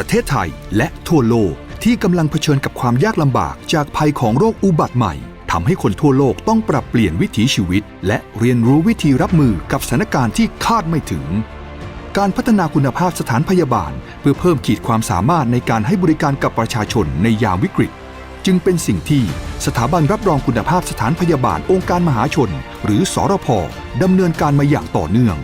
ประเทศไทยและทั่วโลกที่กำลังเผชิญกับความยากลำบากจากภัยของโรคอุบัติใหม่ทำให้คนทั่วโลกต้องปรับเปลี่ยนวิถีชีวิต และเรียนรู้วิธีรับมือกับสถานการณ์ที่คาดไม่ถึง การพัฒนาคุณภาพสถานพยาบาล เพื่อเพิ่มขีดความสามารถในการให้บริการกับประชาชนในยามวิกฤต จึงเป็นสิ่งที่สถาบันรับรองคุณภาพสถานพยาบาลองค์การมหาชน หรือสอรพดำเนินการมาอย่างต่อเนื่อง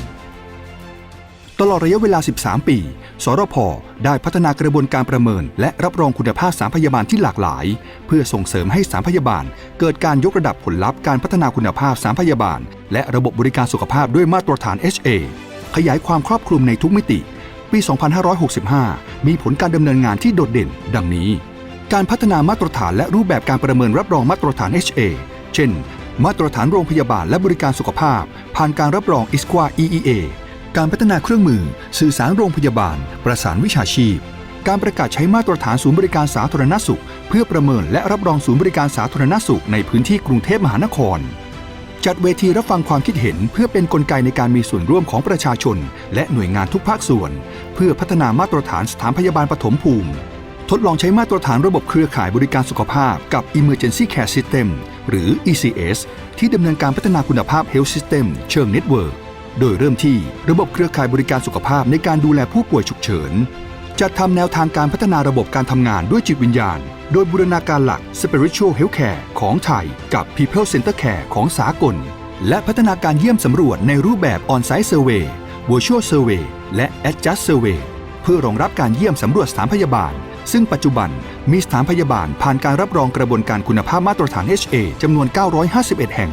ตลอดระยะเวลา 13 ปี สรพได้พัฒนากระบวนการประเมิน และรับรองคุณภาพสารพยาบาลที่หลากหลาย เพื่อส่งเสริมให้สารพยาบาล เกิดการยกระดับผลลัพธ์การพัฒนาคุณภาพสารพยาบาล และระบบบริการสุขภาพด้วยมาตรฐาน HA ขยายความครอบคลุมในทุกมิติ ปี 2565 มีผลการดำเนินงานที่โดดเด่น ดังนี้ การพัฒนามาตรฐานและรูปแบบการประเมินรับรองมาตรฐาน HA เช่น มาตรฐานโรงพยาบาลและบริการสุขภาพ ผ่านการรับรอง ISQA EEA การพัฒนาเครื่องมือ สื่อสารโรงพยาบาล ประสานวิชาชีพ การประกาศใช้มาตรฐานศูนย์บริการสาธารณสุข เพื่อประเมินและรับรองศูนย์บริการสาธารณสุขในพื้นที่กรุงเทพมหานคร จัดเวทีรับฟังความคิดเห็น เพื่อเป็นนกลไกในการมีส่วนร่วมของประชาชน และหน่วยงานทุกภาคส่วน เพื่อพัฒนามาตรฐานสถานพยาบาลปฐมภูมิ ทดลองใช้มาตรฐานระบบเครือข่ายบริการสุขภาพกับ Emergency Care System หรือ ECS ที่ดำเนินการพัฒนาคุณภาพ Health System เชิงเน็ตเวิร์ก โดยเริ่มที่ระบบเครือข่ายบริการสุขภาพในการดูแลผู้ป่วยฉุกเฉินจัดทำแนวทางการพัฒนาระบบการทำงานด้วยจิตวิญญาณ โดยบูรณาการหลัก Spiritual Healthcare ของไทย กับ People Center Care ของสากล และพัฒนาการเยี่ยมสำรวจในรูปแบบ On-Site Survey Virtual Survey และ Adjust Survey เพื่อรองรับการเยี่ยมสำรวจสถานพยาบาล ซึ่งปัจจุบันมีสถานพยาบาลผ่านการรับรองกระบวนการคุณภาพมาตรฐาน HA จำนวน 951 แห่ง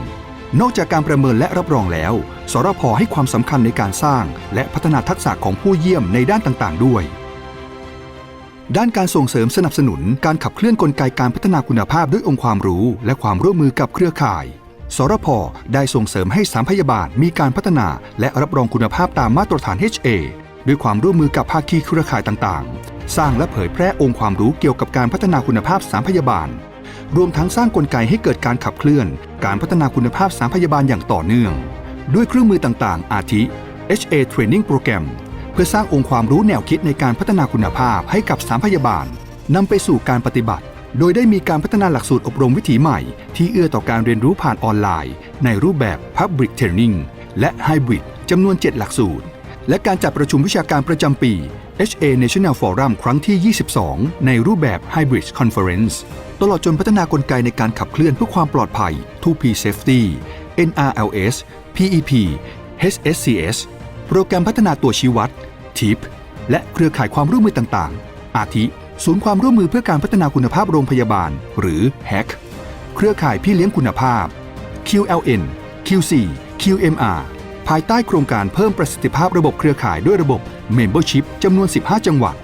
นอกจากการประเมินและรับรองแล้ว สรพให้ความสำคัญในการสร้าง และพัฒนาทักษะของผู้เยี่ยมในด้านต่างๆ ด้วย ด้านการส่งเสริมสนับสนุนการขับเคลื่อนกลไกการพัฒนาคุณภาพด้วยองค์ความรู้ และความร่วมมือกับเครือข่าย สรพได้ส่งเสริมให้สามพยาบาลมีการพัฒนา และรับรองคุณภาพตามมาตรฐาน HA ด้วยความร่วมมือกับภาคีเครือข่ายต่างๆ สร้างและเผยแพร่องค์ความรู้เกี่ยวกับการพัฒนาคุณภาพสามพยาบาล รวมทั้งสร้างกลไกให้เกิดการขับเคลื่อน การพัฒนาคุณภาพสถานพยาบาลอย่างต่อเนื่อง ด้วยเครื่องมือต่างๆ อาทิ HA Training Program เพื่อสร้างองค์ความรู้แนวคิดในการพัฒนาคุณภาพให้กับสถานพยาบาลนำไปสู่การปฏิบัติ โดยได้มีการพัฒนาหลักสูตรอบรมวิถีใหม่ ที่เอื้อต่อการเรียนรู้ผ่านออนไลน์ ในรูปแบบ Public Training และ Hybrid จำนวน 7 หลักสูตร และการจัดประชุมวิชาการประจำปี HA National Forum ครั้งที่ 22 ในรูปแบบ Hybrid Conference ตลอดจนพัฒนากลไกในการขับเคลื่อนเพื่อความปลอดภัย 2P Safety NRLS PEP HSCS โปรแกรมพัฒนาตัวชี้วัด TIP และเครือข่ายความร่วมมือต่างๆ อาทิ ศูนย์ความร่วมมือเพื่อการพัฒนาคุณภาพโรงพยาบาล หรือ HACK เครือข่ายพี่เลี้ยงคุณภาพ QLN QC QMR ภายใต้โครงการเพิ่มประสิทธิภาพระบบเครือข่ายด้วยระบบ Membership จำนวน 15 จังหวัด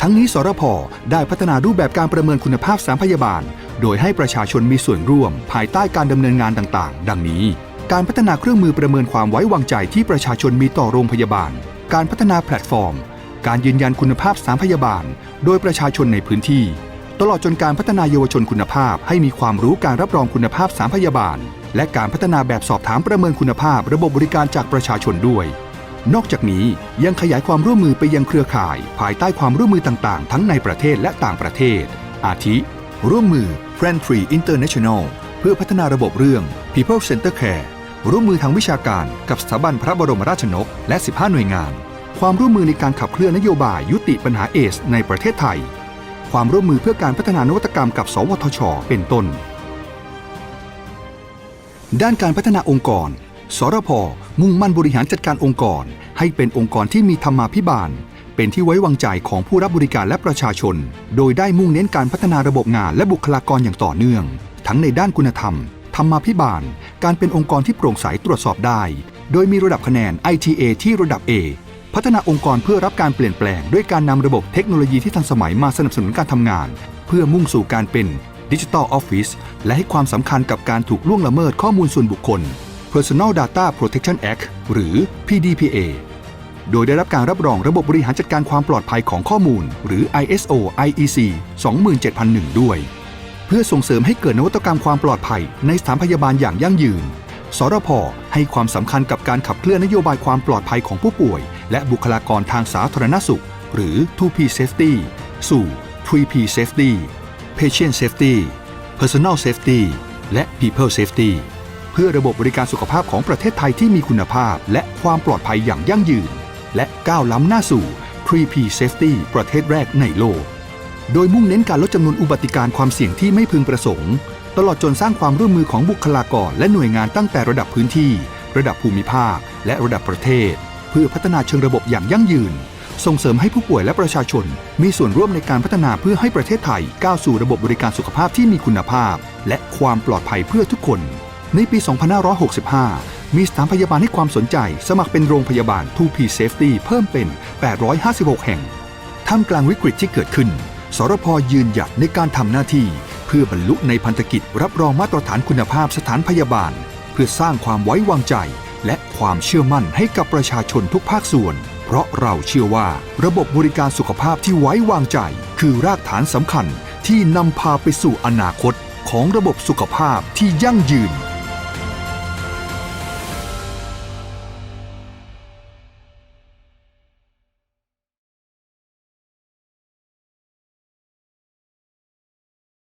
ทั้งนี้สรพได้พัฒนารูปแบบการประเมินคุณภาพสารพยาบาล โดยให้ประชาชนมีส่วนร่วม ภายใต้การดำเนินงานต่างๆ ดังนี้ การพัฒนาเครื่องมือประเมินความไว้วางใจที่ประชาชนมีต่อโรงพยาบาล การพัฒนาแพลตฟอร์ม การยืนยันคุณภาพสารพยาบาล โดยประชาชนในพื้นที่ ตลอดจนการพัฒนาเยาวชนคุณภาพ ให้มีความรู้การรับรองคุณภาพสารพยาบาล และการพัฒนาแบบสอบถามประเมินคุณภาพ ระบบบริการจากประชาชนด้วย นอกจากนี้ยังขยายความร่วมมือไปยังเครือข่าย ภายใต้ความร่วมมือต่างๆ ทั้งในประเทศและต่างประเทศ อาทิ ร่วมมือ Friend Tree International เพื่อพัฒนาระบบเรื่อง People Center Care ร่วมมือทางวิชาการกับสถาบันพระบรมราชนก และ 15 หน่วยงาน ความร่วมมือในการขับเคลื่อนนโยบายยุติปัญหาเอส ในประเทศไทย ความร่วมมือเพื่อการพัฒนานวัตกรรมกับ สวทช เป็นต้น ด้านการพัฒนาองค์กร สรพมุ่งมั่นบริหารจัดการองค์กร ให้เป็นองค์กรที่มีธรรมาภิบาล เป็นที่ไว้วางใจของผู้รับบริการและประชาชน โดยได้มุ่งเน้นการพัฒนาระบบงานและบุคลากรอย่างต่อเนื่อง ทั้งในด้านคุณธรรม ธรรมาภิบาล การเป็นองค์กรที่โปร่งใสตรวจสอบได้ โดยมีระดับคะแนน ITA ที่ระดับ A พัฒนาองค์กรเพื่อรับการเปลี่ยนแปลง ด้วยการนำระบบเทคโนโลยีที่ทันสมัยมาสนับสนุนการทำงาน เพื่อมุ่งสู่การเป็นดิจิทัลออฟฟิศและให้ความสำคัญกับการถูกล่วงละเมิดข้อมูลส่วนบุคคล Personal Data Protection Act หรือ PDPA โดยได้รับการรับรองระบบบริหารจัดการความปลอดภัยของข้อมูล หรือ ISO IEC 27001 ด้วย เพื่อส่งเสริมให้เกิดนวัตกรรมความปลอดภัย ในสถานพยาบาลอย่างยั่งยืน สรพให้ความสำคัญกับการขับเคลื่อนนโยบายความปลอดภัยของผู้ป่วย และบุคลากรทางสาธารณสุข หรือ 2P Safety สู่ 3P Safety Patient Safety Personal Safety และ People Safety เพื่อระบบบริการสุขภาพของประเทศไทยที่มีคุณภาพ และความปลอดภัยอย่างยั่งยืน และก้าวล้ำหน้าสู่ 3P Safety ประเทศแรกในโลก โดยมุ่งเน้นการลดจำนวนอุบัติการความเสี่ยงที่ไม่พึงประสงค์ ตลอดจนสร้างความร่วมมือของบุคลากร และหน่วยงานตั้งแต่ระดับพื้นที่ ระดับภูมิภาค และระดับประเทศ เพื่อพัฒนาเชิงระบบอย่างยั่งยืน ส่งเสริมให้ผู้ป่วยและประชาชน มีส่วนร่วมในการพัฒนาเพื่อให้ประเทศไทยก้าวสู่ระบบบริการสุขภาพที่มีคุณภาพ และความปลอดภัยเพื่อทุกคน ในปี 2565 มีสถานพยาบาลให้ความสนใจ สมัครเป็นโรงพยาบาล 2P Safety เพิ่มเป็น 856 แห่ง ท่ามกลางวิกฤตที่เกิดขึ้น สรพยืนหยัดในการทำหน้าที่ เพื่อบรรลุในพันธกิจรับรองมาตรฐานคุณภาพสถานพยาบาล เพื่อสร้างความไว้วางใจ และความเชื่อมั่นให้กับประชาชนทุกภาคส่วน เพราะเราเชื่อว่าระบบบริการสุขภาพที่ไว้วางใจ คือรากฐานสำคัญที่นำพาไปสู่อนาคตของระบบสุขภาพที่ยั่งยืน